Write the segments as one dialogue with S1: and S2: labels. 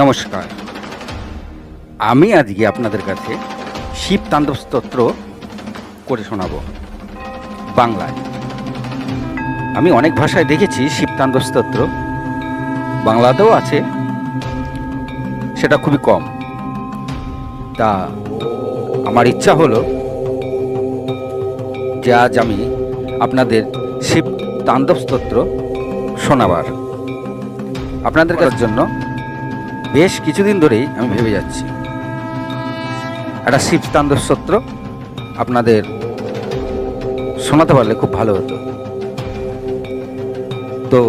S1: নমস্কার। আমি আজকে আপনাদের কাছে শিব তাণ্ডব স্তোত্র করে শোনাবো বাংলায়। আমি অনেক ভাষায় দেখেছি শিব তাণ্ডব স্তোত্র। বাংলাতেও আছে সেটা খুবই কম। তা আমার ইচ্ছা হলো যে আজ আমি আপনাদের শিব তাণ্ডব স্তোত্র শোনাবার। আপনাদের কাছে জন্য বেশ কিছুদিন ধরেই আমি ভেবে যাচ্ছি। একটা শিব তাণ্ডব স্তোত্র আপনাদের শোনাতে পারলে খুব ভালো হতো। তো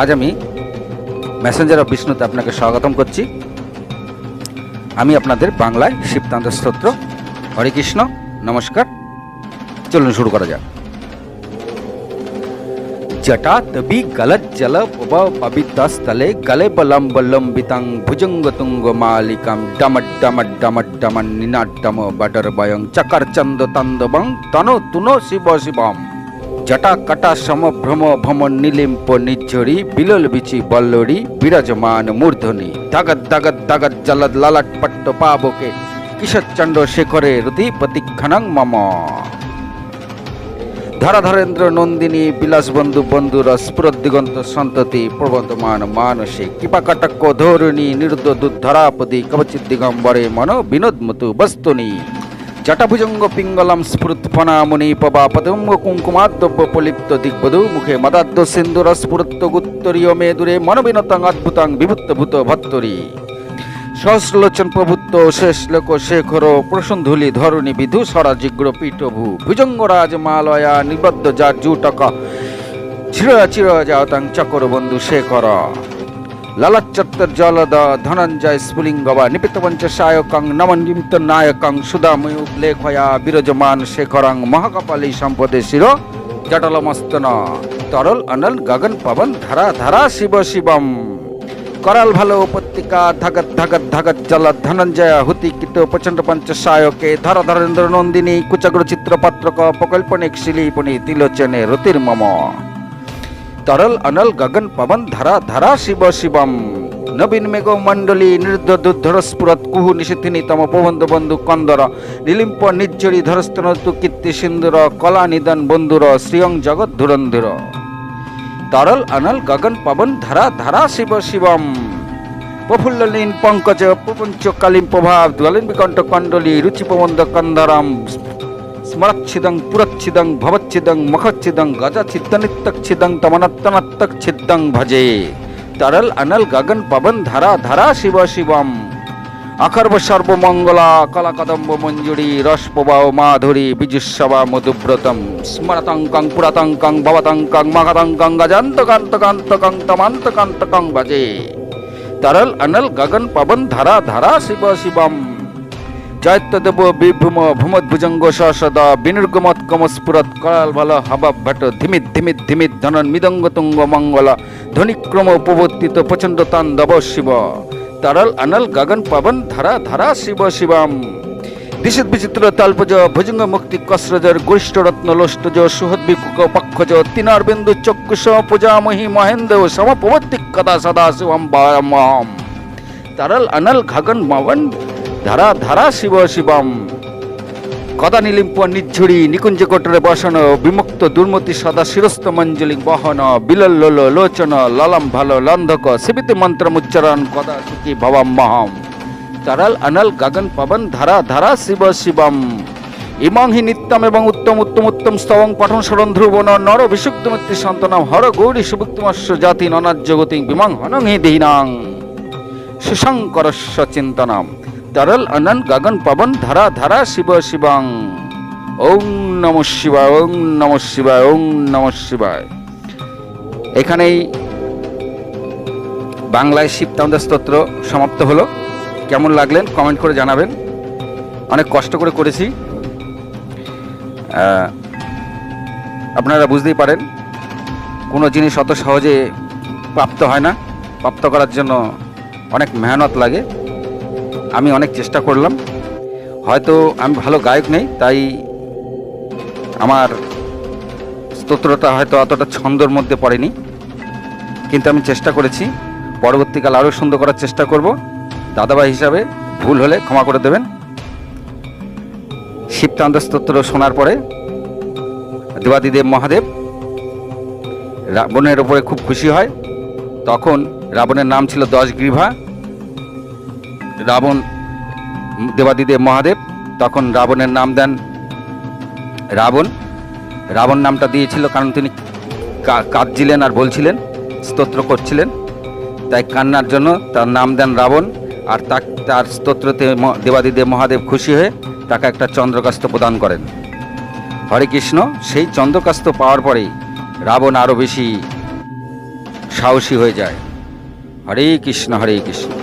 S1: আজ আমি মেসেঞ্জার অফ বিষ্ণুতে আপনাকে স্বাগতম করছি। আমি আপনাদের বাংলায় শিব তাণ্ডব স্তোত্র হরে কৃষ্ণ, নমস্কার। চলুন শুরু করা যাক। डमन निनाट्टम बडर बयं चकर चन्द तन्दवं तनो तुनो शिव शिवम জটা কাটা সমভ্রম ভ্রমণ নীলিম্প নিঝরি বিলল বিচি বল্লরি বিরাজমান মূর্ধনি দাগত দাগত দাগত জলদ লালাট পট্ট পাবকে কিশোরচণ্ড শেখরে রতি প্রতিক্ষণং মম ধরাধরেন্দ্র নন্দিনী, বিলাসবন্ধু বন্ধুর স্ফুরত দিগন্ত সন্ততি প্রবর্তমান মানসিক কৃপাকটক্য ধৌরণী, নিরুদ্ধ দুধরাপদি কবচিত দিগম্বরে মন বিনোদমতু বস্তুনি। জটাভুজঙ্গ পিঙ্গলম স্ফুরত ফনামণি পবা পদম্ব কুঙ্কুমাদ্যব্য প্রলিপ্ত দিগ্বধূ মুখে মদাদ্য সিন্ধুর স্ফুরত্ব গুত্তরীয় মেদুরে মনোবিনতাং অদ্ভুতাং বিভূতভূত ভত্তরী। সহস্রলোচন প্রভুত্ব শেষ লোক শেখর প্রসন্ধুলি ধরণী বিধু সরাজিগ্র পীঠভূ। ভুজঙ্গরাজ মালয়া নিবদ্ধ যা জুটক। চির চির যাওতাং চকর বন্ধু শেখর। লালাচত্তর জলদ ধনঞ্জয় স্ফুলিঙ্গবা নিপিত পঞ্চ সায়কং নমন নিমিত্ত নায়কং সুদাময়ু লেখয়া বিরজমান শেখরং মহাকপালী সম্পদে শির। জটলমস্তন, তরল, অনল, গগন, পবন, ধারা ধারা, শিব, শিবম। করাল ভালো উপত্যকা, ধাগত ধাগত ধাগত জল, ধনঞ্জয়, হুতি, কীট, প্রচণ্ড পঞ্চ সায়কে ধর, ধরেন্দ্র, নন্দিনী কুচগ্র চিত্রপাত্রক প্রকল্পনিক, শিলিপনি, তিলোচনে, রতির মম। তরল, অনল, গগন, পবন, ধারা ধারা, শিব, শিবম। নবীন, মেঘ, মণ্ডলী নির্ধ দুধর স্ফুরত কুহু নিষিথিনী তম, প্রবন্ধ, বন্ধু, কন্দর। নীলিম্প নির্জরি ধরস্তন তু কীর্তি সিন্দুর, কলা, নিদন, বন্ধুর, শ্রিয়ং, জগৎ, ধুরন্ধুর। তরল অনল গগন, পবন, ধারা ধারা, শিব, শিবম। প্রফুল্লীন পঙ্কজ, প্রপঞ্চ, কালিম, প্রভাব জ্বলেন বিকণ্ঠ, কণ্ডলী রুচি প্রবন্ধ কন্দরম, স্মরচ্ছিদং, পুরচ্ছিদং, ভবচ্ছিদং, মুখচ্ছিদং গজচ্ছিদ্দনিত্যচ্ছিদং তমনত্তনত্তচ্ছিদ্দং ভজে। তরল অনল গগন, পবন, ধারা ধারা, শিব, শিবম। অখর্ব সর্বমঙ্গলা কলা কদম্ব মঞ্জুরি রস প্রবাহ মাধুরী বিজুসভা মধুব্রতম স্মরতঙ্কং পুরাতঙ্কং ভবতঙ্কং মহতঙ্কং গজান্তকান্তকান্তকং তমান্তকান্তকং ভজে। তরল অনল গগন পবন ধারা ধারা শিব শিবম। জয়ত্যদেব বিভ্রম ভূমদ্ভুজঙ্গ সসদ বিনির্গমত কমস্ফুরত করাল বল হব ভট ধিমিত ধিমিত ধিমিত ধনন মৃদঙ্গ তুঙ্গ মঙ্গল ধ্বনিক্রম উপবর্তিত প্রচণ্ড তাণ্ডব শিব। তরল অনল গগন পবন ধরা ধরা শিব শিবম। দিশিত বিচিত্র তালপজ ভুজঙ্গ মুক্তি কসরজর গরিষ্ঠ রত্ন লোষ্টজ সুহদ্বিকুক পক্ষজ তিনার বিন্দু চক্ষুষ পূজামহি মহেন্দ্র সমপবর্তি কদা সদা শিবম বায়মহম তরল অনল গগন মবন ধরা ধরা শিব শিবম। কদা নিলিম্প নিঝুড়ি নিকুঞ্জ কোটরে বসন বিমুক্ত দুর্মতি সদা শিরস্ত মঞ্জলি বহন বিলল্লোল লোচন, ললম ভালো লন্ধক শিবিত মন্ত্রমুচ্চারণ কদা সুখী ভবম মহম। তরল অনল গগন পবন ধারা ধারা শিব শিবম। ইমং হি নিত্যম এবং উত্তম উত্তম উত্তম স্তবং পঠন শরণ ধ্রুবন, নর বিশুক্তমূর্তি সন্তনম হর গৌরী সুভুক্তমস্য জাতি ননাজ জগতি বিমং হনং হি দীনাং। সুশঙ্করস্য চিন্তনম। তরল অনন গগন পবন ধারা ধারা শিব শিবং। ওং নম শিবায়, ওং নম শিবায়, ওং নম শিবায়। এখানেই বাংলায় শিব তান্দের স্তোত্র সমাপ্ত হলো। কেমন লাগলেন কমেন্ট করে জানাবেন। অনেক কষ্ট করে করেছি। আপনারা বুঝতেই পারেন, কোনো জিনিস অত সহজে প্রাপ্ত হয় না। প্রাপ্ত করার জন্য অনেক মেহনত লাগে। আমি অনেক চেষ্টা করলাম। হয়তো আমি ভালো গায়ক নেই, তাই আমার স্তোত্রটা হয়তো অতটা ছন্দর মধ্যে পড়েনি। কিন্তু আমি চেষ্টা করেছি, পরবর্তীকাল আরও সুন্দর করার চেষ্টা করব। দাদাভাই হিসাবে ভুল হলে ক্ষমা করে দেবেন। শিবতান্ত স্তোত্র শোনার পরে দেবাদিদেব মহাদেব রাবণের ওপরে খুব খুশি হয়। তখন রাবণের নাম ছিল দশ গ্রীভা রাবণ দেবাদিদেব মহাদেব, তখন রাবণের নাম দেন রাবণ। রাবণ নামটা দিয়েছিল কারণ তিনি কাঁদছিলেন আর বলছিলেন, স্তোত্র করছিলেন। তাই কান্নার জন্য তার নাম দেন রাবণ আর তাক, তার স্তোত্রতে দেবাদিদেব মহাদেব খুশি হয়ে তাকে একটা চন্দ্রকাস্ত প্রদান করেন। হরে কৃষ্ণ, সেই চন্দ্রকাস্ত পাওয়ার পরেই রাবণ আরও বেশি সাহসী হয়ে যায়। হরে কৃষ্ণ হরে কৃষ্ণ।